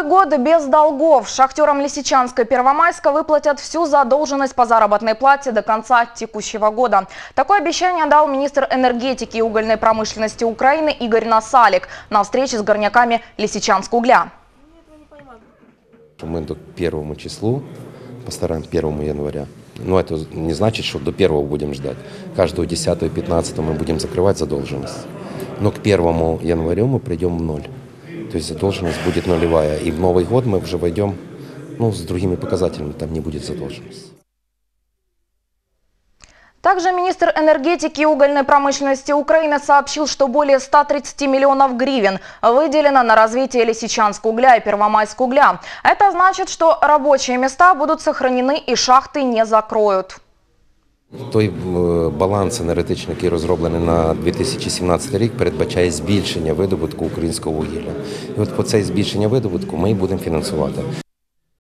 Новый год без долгов. Шахтерам Лисичанска Первомайска выплатят всю задолженность по заработной плате до конца текущего года. Такое обещание дал министр энергетики и угольной промышленности Украины Игорь Насалик на встрече с горняками Лисичанска угля. Мы до первому числу постараемся 1 января. Но это не значит, что до первого будем ждать. Каждую 10 и 15 мы будем закрывать задолженность. Но к 1 января мы придем в ноль. То есть задолженность будет нулевая. И в Новый год мы уже войдем ну, с другими показателями, там не будет задолженности. Также министр энергетики и угольной промышленности Украины сообщил, что более 130 миллионов гривен выделено на развитие Лисичанска угля и Первомайска угля. Это значит, что рабочие места будут сохранены и шахты не закроют. Той е, баланс енергетичний, який розроблений на 2017 рік, передбачає збільшення видобутку українського вугілля. І от по цей збільшення видобутку ми і будемо фінансувати.